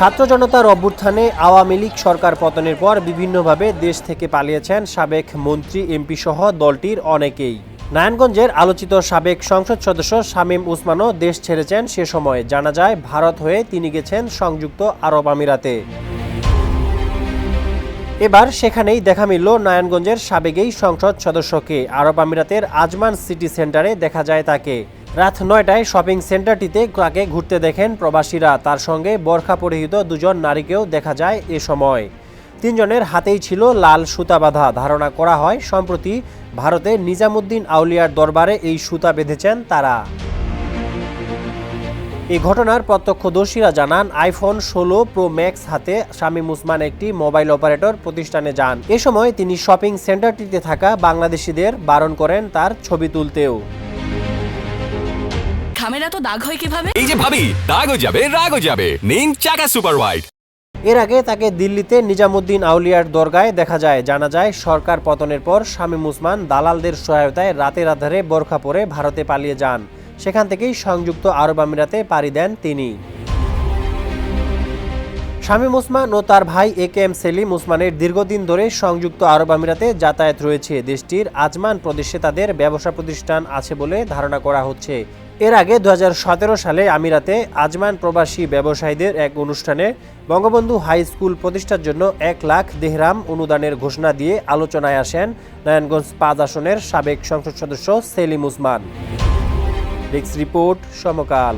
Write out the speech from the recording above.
ছাত্র জনতার অভ্যুত্থানে আওয়ামী লীগ সরকার পতনের পর বিভিন্নভাবে দেশ থেকে পালিয়েছেন সাবেক মন্ত্রী, এমপি সহ দলটির অনেকেই। নারায়ণগঞ্জের আলোচিত সাবেক সংসদ সদস্য শামীম উসমানও দেশ ছেড়েছেন সে সময়। জানা যায়, ভারত হয়ে তিনি গেছেন সংযুক্ত আরব আমিরাতে। এবার সেখানেই দেখা মিলল নারায়ণগঞ্জের সাবেকেই সংসদ সদস্যকে। আরব আমিরাতের আজমান সিটি সেন্টারে দেখা যায় তাকে। রাত নয়টায় শপিং সেন্টারটিতে তাকে ঘুরতে দেখেন প্রবাসীরা। তার সঙ্গে বরখা পরিহিত দুজন নারীকেও দেখা যায় এ সময়। তিনজনের হাতেই ছিল লাল সুতা বাঁধা। ধারণা করা হয়, সম্প্রতি ভারতে নিজামুদ্দিন আউলিয়ার দরবারে এই সুতা বেঁধেছেন তারা। এই ঘটনার প্রত্যক্ষদর্শীরা জানান, আইফোন ষোলো প্রো ম্যাক্স হাতে শামীম উসমান একটি মোবাইল অপারেটর প্রতিষ্ঠানে যান। এ সময় তিনি শপিং সেন্টারটিতে থাকা বাংলাদেশিদের বারণ করেন তার ছবি তুলতেও। খামেরা তো দাগ হয় কীভাবে? এই যে ভাবি রাগও যাবে রাগও যাবে। নিন চাকা সুপার হোয়াইট এর আগে তাকে দিল্লিতে নিজামুদ্দিন আউলিয়ার দরগায় দেখা যায় জানা যায় সরকার পতনের পর শামীম উসমান দালালদের সহায়তায় রাতের আধারে বোরখা পরে ভারতে পালিয়ে যান। সেখান থেকেই সংযুক্ত আরব আমিরাতে পাড়ি দেন তিনি। শামীম উসমান ও তার ভাই এ কে এম সেলিম উসমানের দীর্ঘদিন ধরে সংযুক্ত আরব আমিরাতে যাতায়াত রয়েছে। দেশটির আজমান প্রদেশে তাদের ব্যবসা প্রতিষ্ঠান আছে বলে ধারণা করা হচ্ছে। এর আগে দু হাজার সতেরো সালে আমিরাতে আজমান প্রবাসী ব্যবসায়ীদের এক অনুষ্ঠানে বঙ্গবন্ধু হাই স্কুল প্রতিষ্ঠার জন্য এক লাখ দেহরাম অনুদানের ঘোষণা দিয়ে আলোচনায় আসেন নারায়ণগঞ্জ পাঁচ আসনের সাবেক সংসদ সদস্য সেলিম উসমান। রিপোর্ট সমকাল।